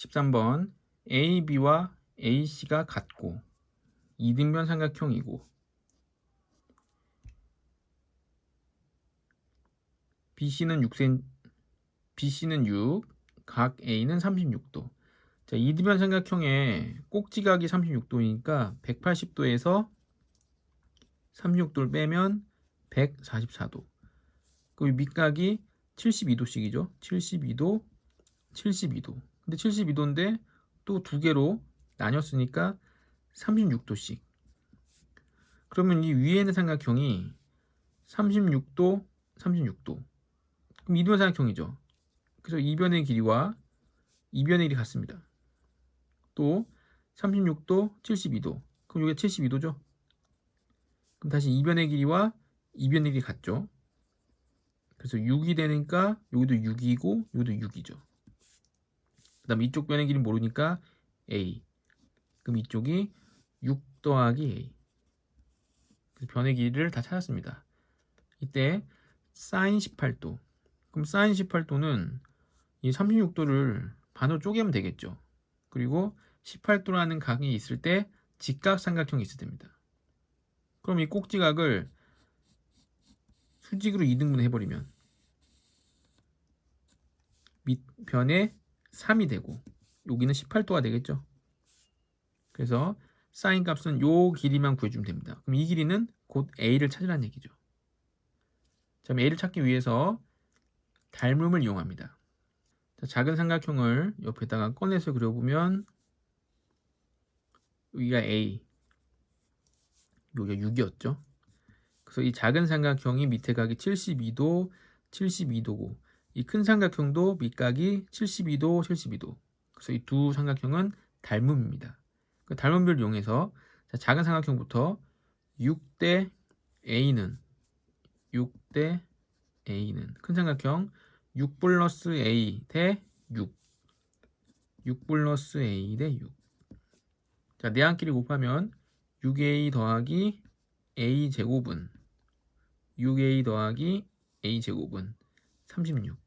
13번 AB와 AC가 같고 이등변 삼각형이고 BC는 6cm, BC는 6, 각 A는 36도. 자, 이등변 삼각형의 꼭지각이 36도이니까 180도에서 36도를 빼면 144도. 그리고 밑각이 72도씩이죠. 72도, 72도. 근데 72도인데 또 두 개로 나뉘었으니까 36도씩. 그러면 이 위에 있는 삼각형이 36도, 36도. 그럼 이변 삼각형이죠. 그래서 이변의 길이와 이변의 길이 같습니다. 또 36도, 72도. 그럼 이게 72도죠. 그럼 다시 이변의 길이와 이변의 길이 같죠. 그래서 6이 되니까 여기도 6이고 여기도 6이죠. 그 다음 이쪽 변의 길이 모르니까 A. 그럼 이쪽이 6 더하기 A. 변의 길이를 다 찾았습니다. 이때 사인 18도. 그럼 사인 18도는 이 36도를 반으로 쪼개면 되겠죠. 그리고 18도라는 각이 있을 때 직각삼각형이 있을 때입니다. 그럼 이 꼭지각을 수직으로 2등분 해버리면 밑변에 3이 되고 여기는 18도가 되겠죠. 그래서 사인 값은 요 길이만 구해주면 됩니다. 그럼 이 길이는 곧 A를 찾으라는 얘기죠. 자, A를 찾기 위해서 닮음을 이용합니다. 자, 작은 삼각형을 옆에다가 꺼내서 그려보면 여기가 A, 여기가 6이었죠. 그래서 이 작은 삼각형이 밑에 각이 72도, 72도고 이 큰 삼각형도 밑각이 72도, 72도. 그래서 이 두 삼각형은 닮음입니다. 그 닮음비를 이용해서 자, 작은 삼각형부터 6대 A는 6대 A는 큰 삼각형 6 플러스 A 대 6. 6 플러스 A 대 6. 자, 내항끼리 곱하면 6A 더하기 A 제곱은 6A 더하기 A 제곱은 36.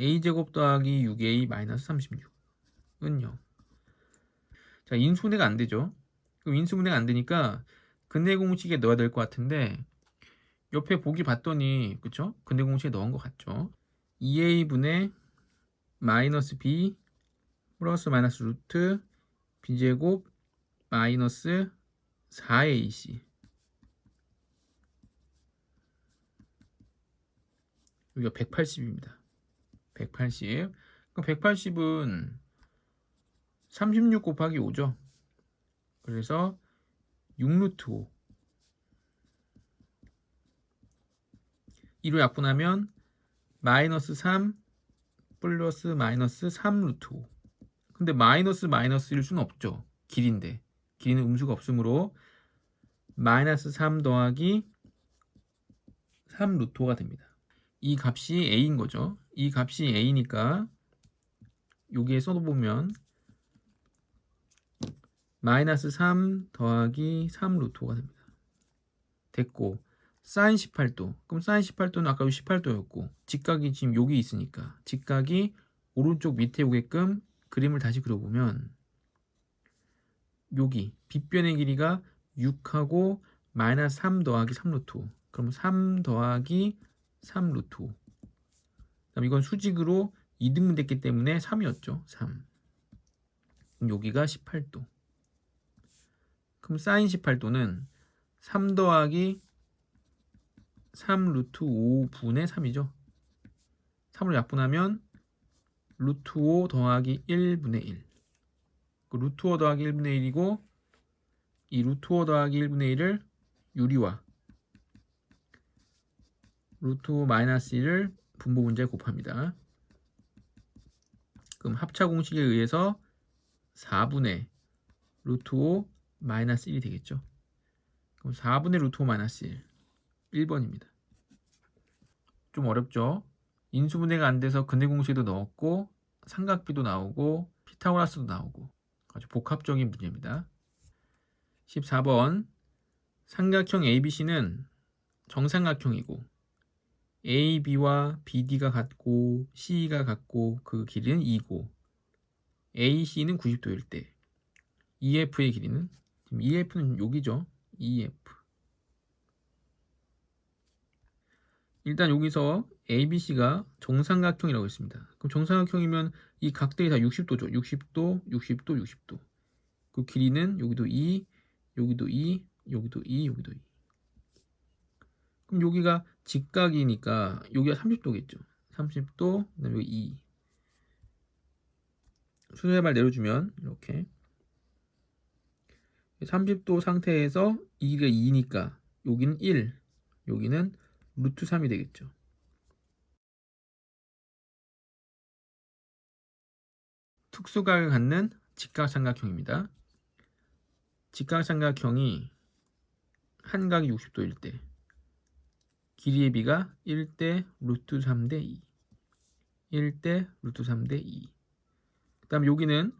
A 제곱 더하기 6A 마이너스 36은 0. 자, 인수분해가 안 되죠. 그럼 인수분해가 안 되니까 근해 공식에 넣어야 될 것 같은데 옆에 보기 봤더니 그쵸? 근해 공식에 넣은 것 같죠. 2a분의 마이너스 b 플러스 마이너스 루트 b제곱 마이너스 4ac 여기가 180입니다. 180. 그럼 180은 36 곱하기 5죠. 그래서 6루트 5. 2로 약분하면 마이너스 3 플러스 마이너스 3 루트 5. 근데 마이너스 마이너스일 수는 없죠. 길인데. 길이는 음수가 없으므로 마이너스 3 더하기 3 루트 5가 됩니다. 이 값이 a인 거죠. 이 값이 a니까 여기에 써보면 마이너스 3 더하기 3 루트 5가 됩니다. 됐고 사인 18도. 그럼 사인 18도는 아까 18도였고 직각이 지금 여기 있으니까 직각이 오른쪽 밑에 오게끔 그림을 다시 그려보면 여기 빗변의 길이가 6하고 마이너스 3 더하기 3 루트 5. 그럼 3 더하기 3 루트 5. 그럼 이건 수직으로 2등분 됐기 때문에 3이었죠. 3. 그럼 여기가 18도. 그럼 사인 18도는 3 더하기 3 루트 5분의 3이죠. 3으로 약분하면 루트 5 더하기 1분의 1. 그 루트 5 더하기 1분의 1이고 이 루트 5 더하기 1분의 1을 유리와 루트 5 마이너스 1을 분모 문제에 곱합니다. 그럼 합차 공식에 의해서 4분의 루트 5 마이너스 1이 되겠죠. 그럼 4분의 루트 5 마이너스 1 1번입니다. 좀 어렵죠? 인수분해가 안 돼서 근해 공식도 넣었고 삼각비도 나오고 피타고라스도 나오고 아주 복합적인 문제입니다. 14번 삼각형 ABC는 정삼각형이고 AB와 BD가 같고 CE가 같고 그 길이는 2고 AC는 90도일 때 EF의 길이는 지금 EF는 여기죠. EF. 일단 여기서 ABC가 정삼각형이라고 했습니다. 그럼 정삼각형이면 이 각들이 다 60도죠. 60도, 60도, 60도. 그 길이는 여기도 2, 여기도 2, 여기도 2, 여기도 2. 그럼 여기가 직각이니까 여기가 30도겠죠. 30도, 그다음에 여기 2. 수세발 내려주면 이렇게 30도 상태에서 이게 2니까 여기는 1, 여기는 루트 3이 되겠죠. 특수각을 갖는 직각삼각형입니다. 직각삼각형이 한 각이 60도일 때 길이의 비가 1대 루트 3대 2 1대 루트 3대 2 그 다음 여기는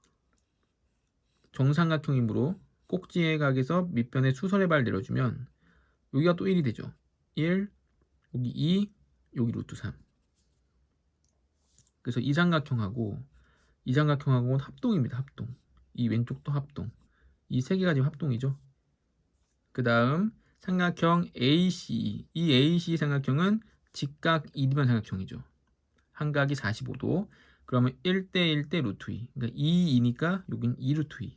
정삼각형이므로 꼭지의 각에서 밑변의 수선의 발 내려주면 여기가 또 1이 되죠. 1 여기 2 여기 루트 3 그래서 이 삼각형하고 이 삼각형하고는 합동입니다. 합동 이 왼쪽도 합동 이 세 개가 지금 합동이죠. 그 다음 삼각형 AC 이 AC 삼각형은 직각 이등변 삼각형이죠. 한 각이 45도 그러면 1대 1대 루트 2 그러니까 2, 2니까 여긴 2 루트 2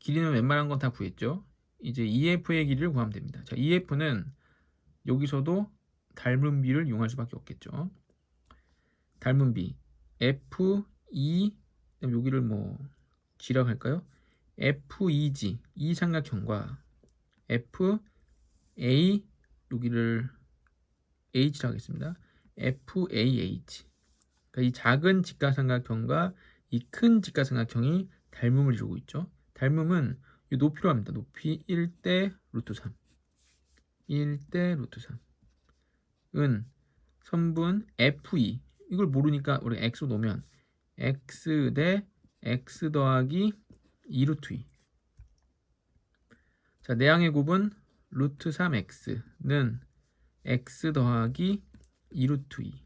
길이는 웬만한 건 다 구했죠. 이제 EF의 길이를 구하면 됩니다. 자, EF는 여기서도 닮은 비를 이용할 수밖에 없겠죠. 닮은 비 F, E, 그다음 여기를 뭐 G라고 할까요? FEG 이 삼각형과 F, A 여기를 H라고 하겠습니다. FAH 그러니까 이 작은 직각삼각형과 이 큰 직각삼각형이 닮음을 이루고 있죠. 닮음은 이 높이로 합니다. 높이 1대 루트 3 1대 루트 3은 선분 FE 이걸 모르니까 우리 X로 놓으면 X 대 X 더하기 2 루트 2 자, 내항의 곱은 루트 3x는 x 더하기 2 루트 2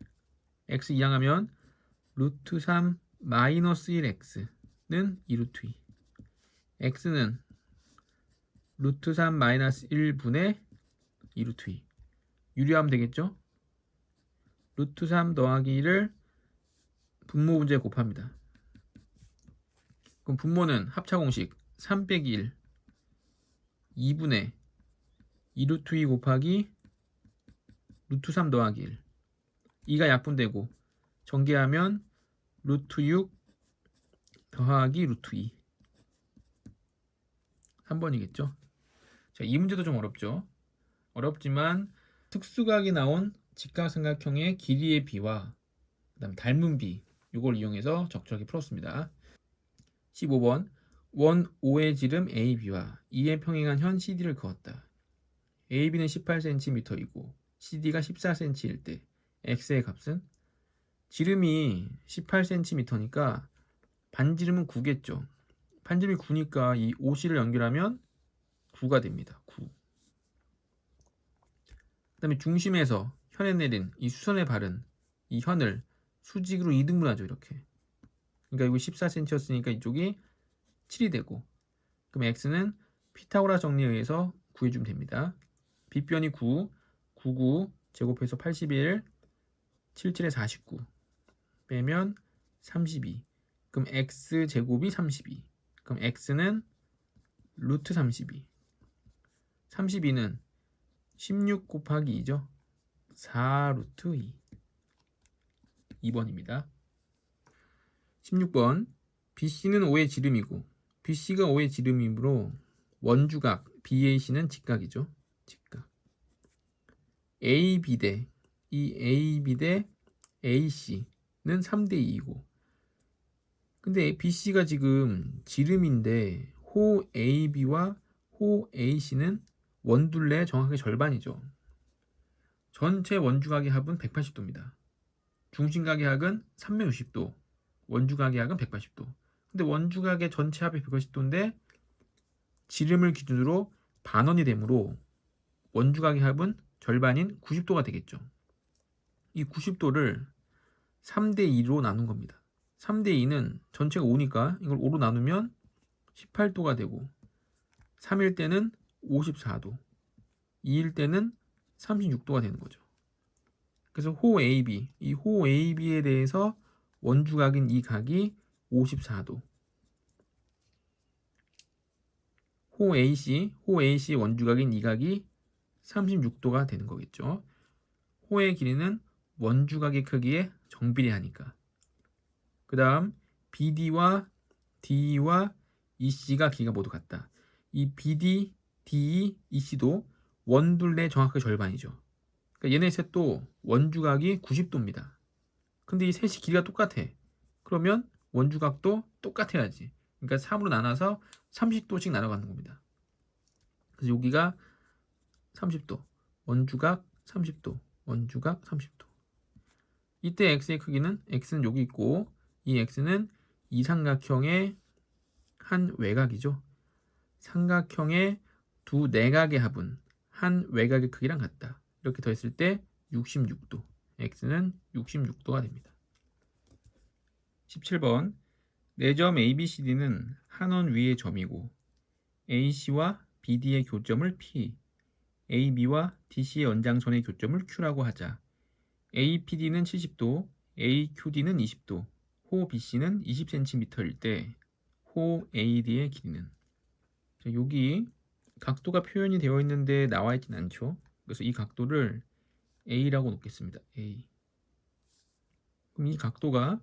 x 이항하면 루트 3 마이너스 1x는 2 루트 2 x는 루트 3 마이너스 1분의 2 루트 2 유리하면 되겠죠? 루트 3 더하기 1을 분모 문제에 곱합니다. 그럼 분모는 합차 공식 3 빼기 1 2분의 2 루트 2 곱하기 루트 3 더하기 1 2가 약분되고 전개하면 루트 6 더하기 루트 2 3번이겠죠? 자, 이 문제도 좀 어렵죠? 어렵지만 특수각이 나온 직각삼각형의 길이의 비와 그다음 닮은 비 이걸 이용해서 적절하게 풀었습니다 15번 원 O의 지름 AB와 E의 평행한 현 CD를 그었다. AB는 18cm이고 CD가 14cm일 때 X의 값은 지름이 18cm니까 반지름은 9겠죠. 반지름이 9니까 이 OC를 연결하면 9가 됩니다. 9. 그 다음에 중심에서 현에 내린 이 수선에 바른 이 현을 수직으로 이등분하죠. 이렇게. 그러니까 이거 14cm였으니까 이쪽이 7이 되고 그럼 x는 피타고라 정리에 의해서 구해주면 됩니다. 빗변이 9, 99 제곱해서 81, 77에 49 빼면 32 그럼 x 제곱이 32 그럼 x는 루트 32 32는 16 곱하기 2죠? 4 루트 2 2번입니다 16번 BC는 5의 지름이고 BC가 5의 지름이므로 원주각 BAC는 직각이죠. 직각. AB 대 이 AB 대 AC는 3대 2이고 근데 BC가 지금 지름인데 호 AB와 호 AC는 원둘레 정확하게 절반이죠. 전체 원주각의 합은 180도입니다. 중심각의 합은 360도, 원주각의 합은 180도. 근데 원주각의 전체 합이 180도인데 지름을 기준으로 반원이 되므로 원주각의 합은 절반인 90도가 되겠죠. 이 90도를 3대 2로 나눈 겁니다. 3대 2는 전체가 5니까 이걸 5로 나누면 18도가 되고 3일 때는 54도, 2일 때는 36도가 되는 거죠. 그래서 호 AB, 이 호 AB에 대해서 원주각인 이 각이 54도. 호 AC, 호 AC 원주각인 이 각이 36도가 되는 거겠죠. 호의 길이는 원주각의 크기에 정비례하니까. 그 다음 BD와 DE와 EC가 길이가 모두 같다. 이 BD, DE, EC도 원둘의 정확하게 절반이죠. 그러니까 얘네 셋도 원주각이 90도입니다. 근데 이 셋이 길이가 똑같아. 그러면 원주각도 똑같아야지. 그러니까 3으로 나눠서 30도씩 나눠가는 겁니다. 그래서 여기가 30도, 원주각 30도, 원주각 30도. 이때 x의 크기는 x는 여기 있고 이 x는 이 삼각형의 한 외곽이죠. 삼각형의 두 내각의 합은 한 외곽의 크기랑 같다. 이렇게 더했을 때 66도. X는 66도가 됩니다. 17번 네점 ABCD는 한원 위의 점이고 AC와 BD의 교점을 P, AB와 DC의 연장선의 교점을 Q라고 하자. APD는 70도, AQD는 20도, 호 BC는 20cm일 때 호 AD의 길이는 자, 여기 각도가 표현이 되어 있는데 나와 있진 않죠. 그래서 이 각도를 A라고 놓겠습니다. A. 그럼 이 각도가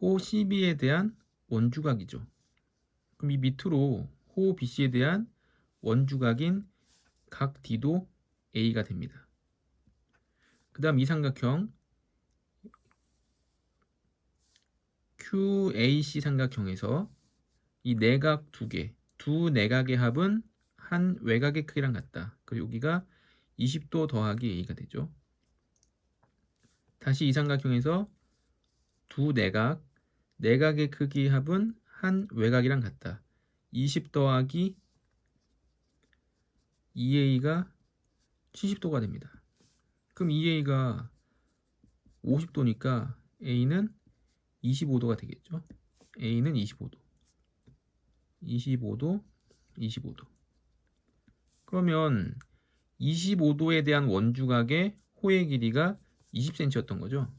호 CB에 대한 원주각이죠. 그럼 이 밑으로 호 BC에 대한 원주각인 각 D도 A가 됩니다. 그 다음 이 삼각형 QAC 삼각형에서 이 내각 두 개, 두 내각의 합은 한 외곽의 크기랑 같다. 그리고 여기가 20도 더하기 A가 되죠. 다시 이 삼각형에서 두 내각, 내각의 크기 합은 한 외곽이랑 같다. 20 더하기 2A가 70도가 됩니다. 그럼 2A가 50도니까 A는 25도가 되겠죠. A는 25도. 25도, 25도. 그러면 25도에 대한 원주각의 호의 길이가 20cm였던 거죠.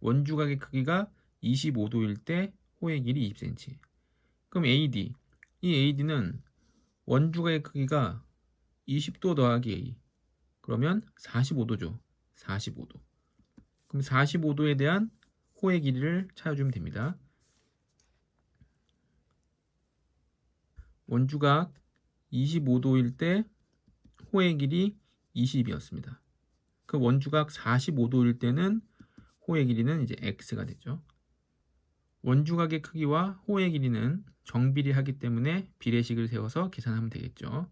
원주각의 크기가 25도일 때 호의 길이 20cm. 그럼 AD. 이 AD는 원주각의 크기가 20도 더하기 A. 그러면 45도죠. 45도. 그럼 45도에 대한 호의 길이를 찾아주면 됩니다. 원주각 25도일 때 호의 길이 20이었습니다. 그 원주각 45도일 때는 호의 길이는 이제 x가 되죠. 원주각의 크기와 호의 길이는 정비례하기 때문에 비례식을 세워서 계산하면 되겠죠.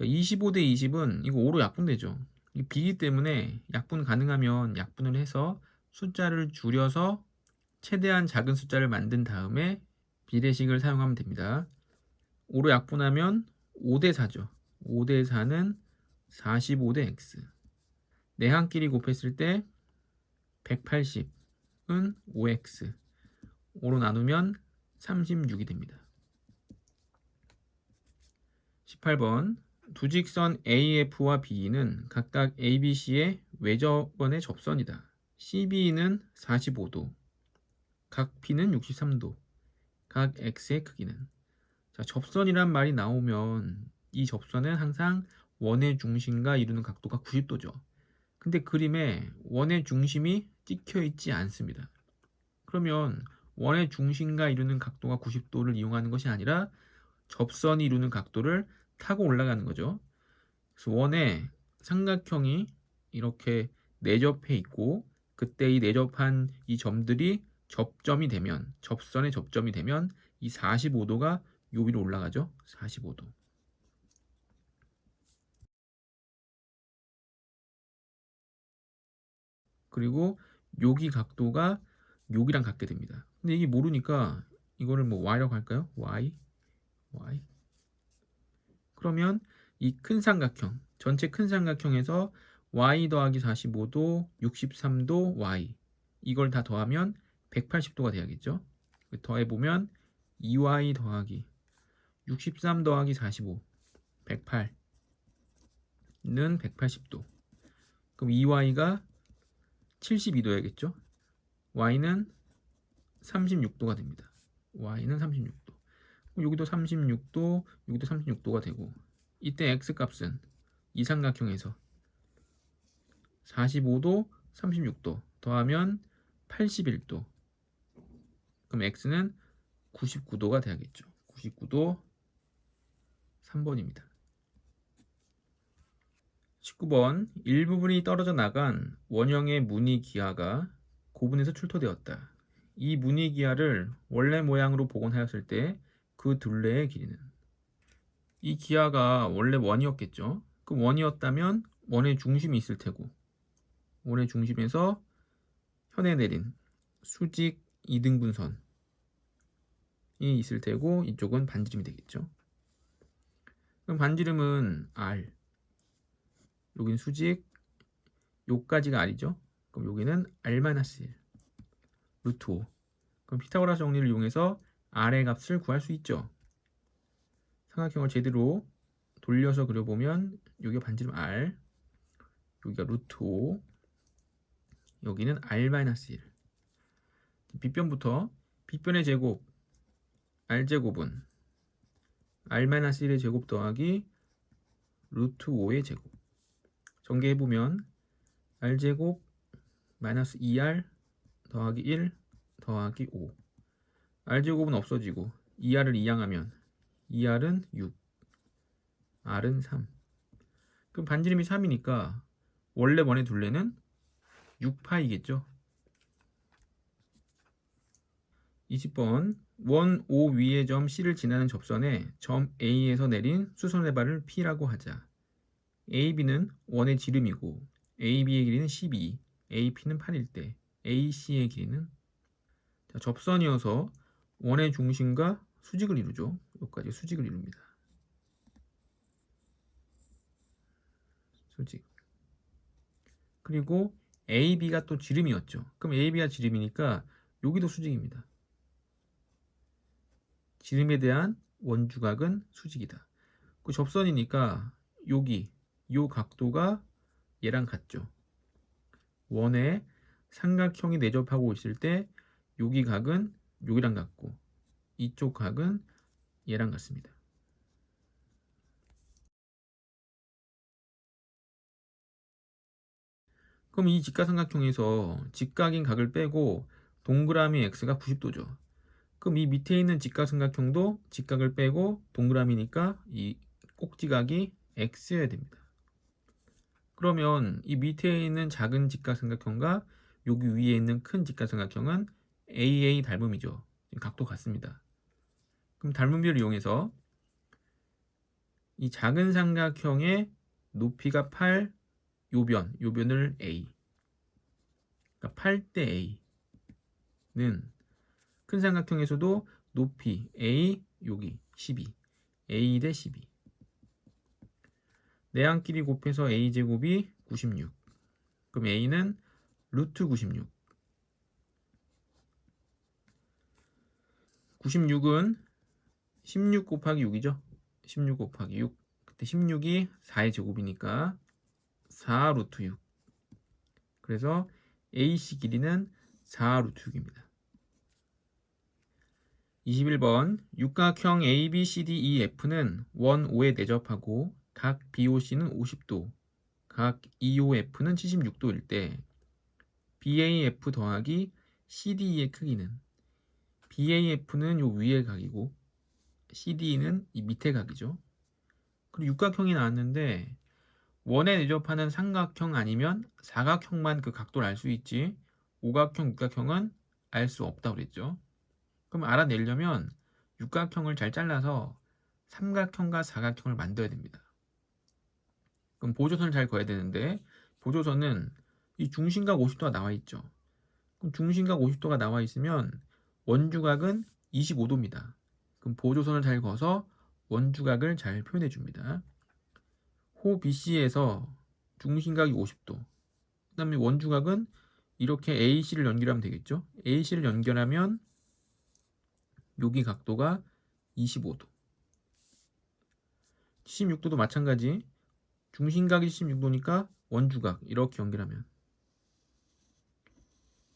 25대 20은 이거 5로 약분되죠. 이 비기 때문에 약분 가능하면 약분을 해서 숫자를 줄여서 최대한 작은 숫자를 만든 다음에 비례식을 사용하면 됩니다. 5로 약분하면 5대 4죠. 5대 4는 45대 x. 내항끼리 곱했을 때 180은 5x. 5로 나누면 36이 됩니다. 18번 두 직선 AF와 BE는 각각 ABC의 외접원의 접선이다. CB는 45도, 각 P는 63도, 각 X의 크기는 자, 접선이란 말이 나오면 이 접선은 항상 원의 중심과 이루는 각도가 90도죠. 근데 그림에 원의 중심이 찍혀 있지 않습니다. 그러면 원의 중심과 이루는 각도가 90도를 이용하는 것이 아니라 접선이 이루는 각도를 타고 올라가는 거죠. 그래서 원의 삼각형이 이렇게 내접해 있고 그때 이 내접한 이 점들이 접점이 되면 접선의 접점이 되면 이 45도가 요 위로 올라가죠. 45도. 그리고 여기 각도가 여기랑 같게 됩니다. 근데 이게 모르니까 이거를 뭐 y라고 할까요? y y 그러면 이 큰 삼각형, 전체 큰 삼각형에서 y 더하기 45도, 63도, y 이걸 다 더하면 180도가 돼야겠죠. 더해보면 2y 더하기 63 더하기 45 108는 180도 그럼 2y가 72도야겠죠? y는 36도가 됩니다. y는 36도. 그럼 여기도 36도 여기도 36도가 되고 이때 x 값은 이 삼각형에서 45도 36도 더하면 81도. 그럼 x는 99도가 돼야겠죠. 99도 3번입니다. 19번 일부분이 떨어져 나간 원형의 무늬 기하가 고분에서 출토되었다. 이 무늬 기하를 원래 모양으로 복원하였을 때 그 둘레의 길이는 이 기하가 원래 원이었겠죠. 그 원이었다면 원의 중심이 있을 테고 원의 중심에서 현에 내린 수직 이등분선이 있을 테고 이쪽은 반지름이 되겠죠. 그럼 반지름은 R. 여기는 수직. 요까지가 R이죠. 그럼 여기는 R-1. 루트 5. 그럼 피타고라스 정리를 이용해서 R의 값을 구할 수 있죠. 삼각형을 제대로 돌려서 그려보면 여기가 반지름 R. 여기가 루트 5. 여기는 R-1. 빗변부터 빗변의 제곱 R제곱은 R-1의 제곱 더하기 루트 5의 제곱 전개해보면 R제곱 마이너스 2R 더하기 1 더하기 5 R제곱은 없어지고 2R을 이항하면 2R은 6 R은 3 그럼 반지름이 3이니까 원래 원의 둘레는 6파이겠죠? 20번. 원 O 위의 점 C를 지나는 접선에 점 A에서 내린 수선의 발을 P라고 하자. AB는 원의 지름이고 AB의 길이는 12, AP는 8일 때 AC의 길이는 자, 접선이어서 원의 중심과 수직을 이루죠. 여기까지 수직을 이룹니다. 수직. 그리고 AB가 또 지름이었죠. 그럼 AB가 지름이니까 여기도 수직입니다. 지름에 대한 원주각은 수직이다. 그 접선이니까 여기 요 각도가 얘랑 같죠. 원에 삼각형이 내접하고 있을 때 여기 각은 여기랑 같고 이쪽 각은 얘랑 같습니다. 그럼 이 직각삼각형에서 직각인 각을 빼고 동그라미 x가 90도죠. 그럼 이 밑에 있는 직각삼각형도 직각을 빼고 동그라미니까 이 꼭지각이 x여야 됩니다. 그러면 이 밑에 있는 작은 직각삼각형과 여기 위에 있는 큰 직각삼각형은 AA 닮음이죠. 각도 같습니다. 그럼 닮음비를 이용해서 이 작은 삼각형의 높이가 8, 요변, 요변을 A. 그러니까 8대 A는 큰 삼각형에서도 높이 A 여기 12 A 대 12 내항끼리 곱해서 A 제곱이 96 그럼 A는 루트 96 96은 16 곱하기 6이죠? 16 곱하기 6 그때 16이 4의 제곱이니까 4 루트 6 그래서 AC 길이는 4 루트 6입니다. 21번 육각형 ABCDEF는 원 5에 내접하고 각 BOC는 50도, 각 EOF는 76도일 때 BAF 더하기 CDE의 크기는 BAF는 요 위의 각이고 CDE는 이 밑의 각이죠. 그리고 육각형이 나왔는데 원에 내접하는 삼각형 아니면 사각형만 그 각도를 알 수 있지 오각형, 육각형은 알 수 없다고 그랬죠. 그럼 알아내려면 육각형을 잘 잘라서 삼각형과 사각형을 만들어야 됩니다. 그럼 보조선을 잘 그어야 되는데 보조선은 이 중심각 50도가 나와 있죠. 그럼 중심각 50도가 나와 있으면 원주각은 25도입니다. 그럼 보조선을 잘 그어서 원주각을 잘 표현해 줍니다. 호 BC에서 중심각이 50도. 그 다음에 원주각은 이렇게 AC를 연결하면 되겠죠. AC를 연결하면 여기 각도가 25도. 76도도 마찬가지. 중심각이 76도니까 원주각 이렇게 연결하면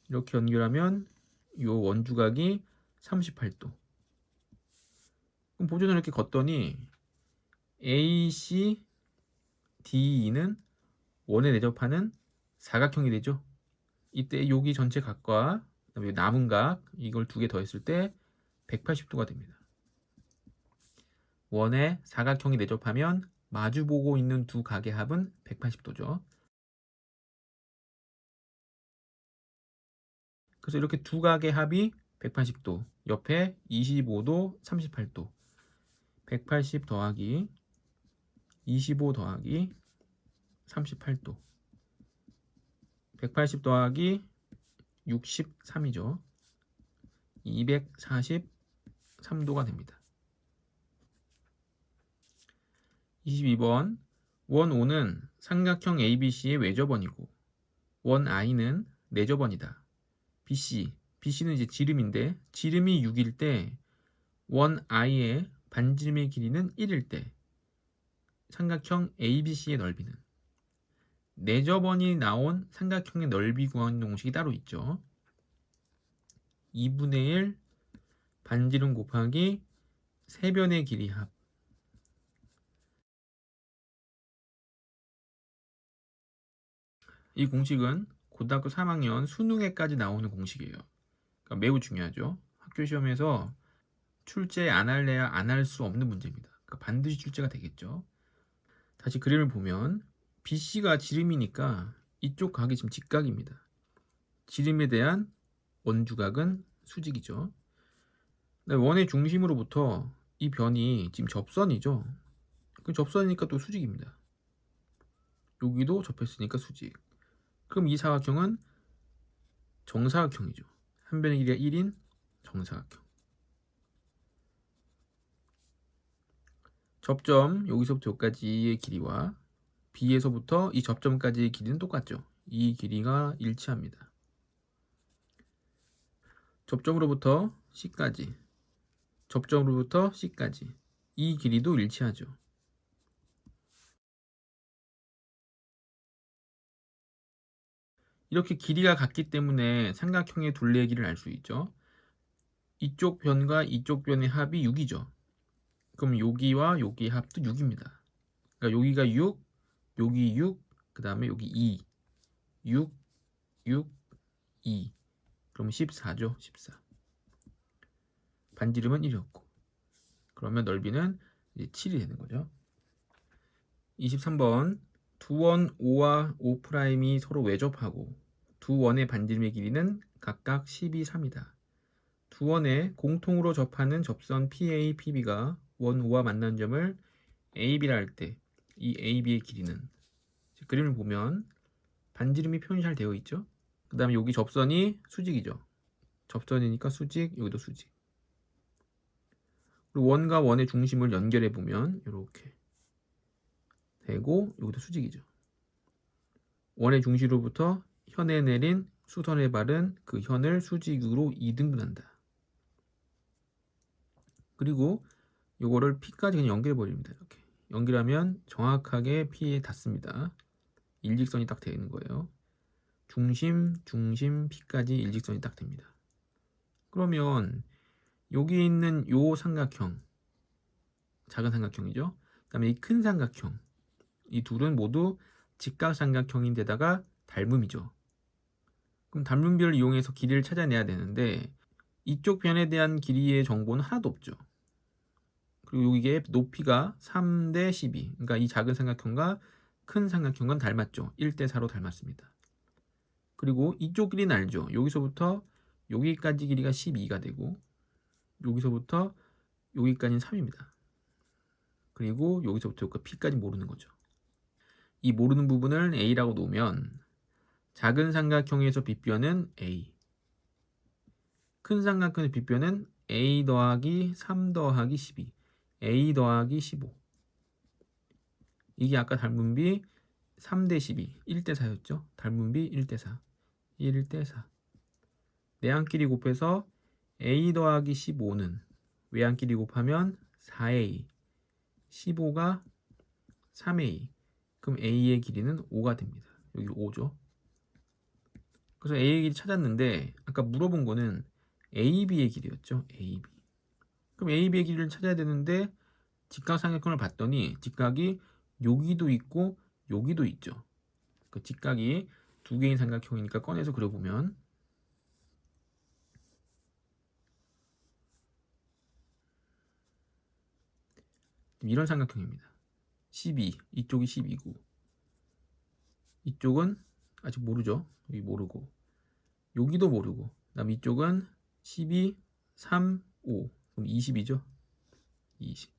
이렇게 연결하면 요 원주각이 38도. 그럼 보조선 이렇게 걷더니 AC, DE는 원에 내접하는 사각형이 되죠. 이때 여기 전체 각과 그다음에 남은 각 이걸 두 개 더했을 때 180도가 됩니다. 원에 사각형이 내접하면 마주보고 있는 두 각의 합은 180도죠. 그래서 이렇게 두 각의 합이 180도, 옆에 25도, 38도. 180 더하기 25 더하기 38도. 180 더하기 63이죠. 243도가 됩니다. 22번 원 O는 삼각형 ABC의 외접원이고 원 I는 내접원이다. BC BC는 이제 지름인데 지름이 6일 때 원 I의 반지름의 길이는 1일 때 삼각형 ABC의 넓이는 내접원이 나온 삼각형의 넓이 구하는 공식이 따로 있죠. 2분의 1 반지름 곱하기 세변의 길이 합. 이 공식은 고등학교 3학년 수능에까지 나오는 공식이에요. 그러니까 매우 중요하죠. 학교 시험에서 출제 안 할래야 안 할 수 없는 문제입니다. 그러니까 반드시 출제가 되겠죠. 다시 그림을 보면 BC가 지름이니까 이쪽 각이 지금 직각입니다. 지름에 대한 원주각은 수직이죠. 네, 원의 중심으로부터 이 변이 지금 접선이죠. 그 접선이니까 또 수직입니다. 여기도 접했으니까 수직. 그럼 이 사각형은 정사각형이죠. 한 변의 길이가 1인 정사각형. 접점 여기서부터 여기까지의 길이와 B에서부터 이 접점까지의 길이는 똑같죠. 이 길이가 일치합니다. 접점으로부터 C까지, 접점으로부터 C까지 이 길이도 일치하죠. 이렇게 길이가 같기 때문에 삼각형의 둘레의 길이를 알 수 있죠. 이쪽 변과 이쪽 변의 합이 6이죠. 그럼 여기와 여기 합도 6입니다. 그러니까 여기가 6, 여기 6, 그 다음에 여기 2. 6, 6, 2. 그럼 14죠. 14. 반지름은 1이었고. 그러면 넓이는 이제 7이 되는 거죠. 23번 두 원 5와 5'이 서로 외접하고 두 원의 반지름의 길이는 각각 12, 3이다. 두 원의 공통으로 접하는 접선 PA, PB가 원 5와 만나는 점을 AB라 할 때 이 AB의 길이는 그림을 보면 반지름이 표현이 잘 되어 있죠. 그 다음에 여기 접선이 수직이죠. 접선이니까 수직, 여기도 수직. 그리고 원과 원의 중심을 연결해 보면 이렇게 되고 여기도 수직이죠. 원의 중심으로부터 현에 내린 수선의 발은 그 현을 수직으로 2등분한다. 그리고 요거를 P까지 그냥 연결해 버립니다. 이렇게 연결하면 정확하게 P에 닿습니다. 일직선이 딱 되는 거예요. 중심, 중심, P까지 일직선이 딱 됩니다. 그러면 여기 있는 요 삼각형, 작은 삼각형이죠. 그다음에 이 큰 삼각형, 이 둘은 모두 직각삼각형인데다가 닮음이죠. 그럼 닮음비를 이용해서 길이를 찾아내야 되는데 이쪽 변에 대한 길이의 정보는 하나도 없죠. 그리고 이게 높이가 3대 12. 그러니까 이 작은 삼각형과 큰 삼각형은 닮았죠. 1대 4로 닮았습니다. 그리고 이쪽 길이는 알죠. 여기서부터 여기까지 길이가 12가 되고 여기서부터 여기까지는 3입니다. 그리고 여기서부터 여기까지 P까지 모르는 거죠. 이 모르는 부분을 A라고 놓으면 작은 삼각형에서 빗변은 A 큰 삼각형의 빗변은 A 더하기 3 더하기 12 A 더하기 15 이게 아까 닮은비 3대 12, 1대 4였죠. 닮은비 1대 4, 1대 4. 내항끼리 곱해서 a 더하기 15는 외항끼리 곱하면 4a, 15가 3a. 그럼 a의 길이는 5가 됩니다. 여기 5죠. 그래서 a의 길이 찾았는데 아까 물어본 거는 ab의 길이였죠. ab. 그럼 ab의 길이를 찾아야 되는데 직각삼각형을 봤더니 직각이 여기도 있고 여기도 있죠. 그 직각이 두 개인 삼각형이니까 꺼내서 그려보면 이런 삼각형입니다. 12 이쪽이 12고. 이쪽은 아직 모르죠. 여기 모르고. 여기도 모르고. 그다음 이쪽은 12 3 5 그럼 20이죠. 20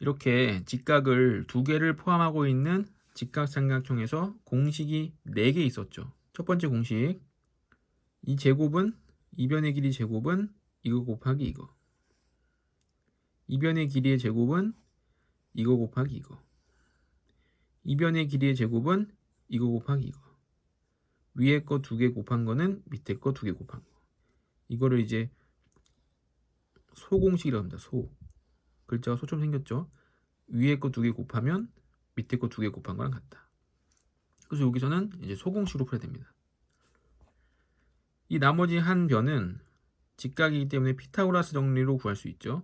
이렇게 직각을 두 개를 포함하고 있는 직각삼각형에서 공식이 4개 있었죠. 첫 번째 공식. 이 제곱은 이변의 길이 제곱은 이거 곱하기 이거 이 변의 길이의 제곱은 이거 곱하기 이거 이 변의 길이의 제곱은 이거 곱하기 이거 위에 거 두 개 곱한 거는 밑에 거 두 개 곱한 거 이거를 이제 소공식이라고 합니다. 소 글자가 소처럼 생겼죠. 위에 거 두 개 곱하면 밑에 거 두 개 곱한 거랑 같다. 그래서 여기서는 이제 소공식으로 풀어야 됩니다. 이 나머지 한 변은 직각이기 때문에 피타고라스 정리로 구할 수 있죠.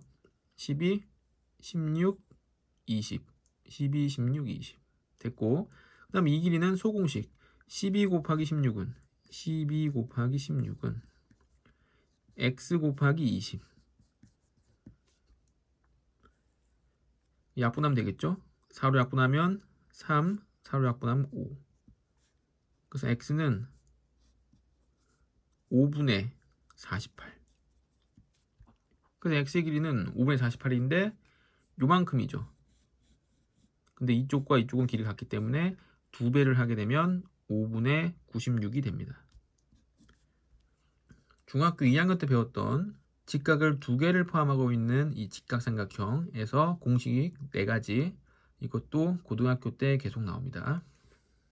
12, 16, 20, 12, 16, 20 됐고 그 다음 이 길이는 소공식 12 곱하기 16은 12 곱하기 16은 x 곱하기 20 약분하면 되겠죠? 4로 약분하면 3, 4로 약분하면 5. 그래서 x는 5분의 48. 그래서 x의 길이는 5분의 48인데 요만큼이죠. 근데 이쪽과 이쪽은 길이 같기 때문에 두 배를 하게 되면 5분의 96이 됩니다. 중학교 2학년 때 배웠던 직각을 두 개를 포함하고 있는 이 직각삼각형에서 공식 네 가지 이것도 고등학교 때 계속 나옵니다.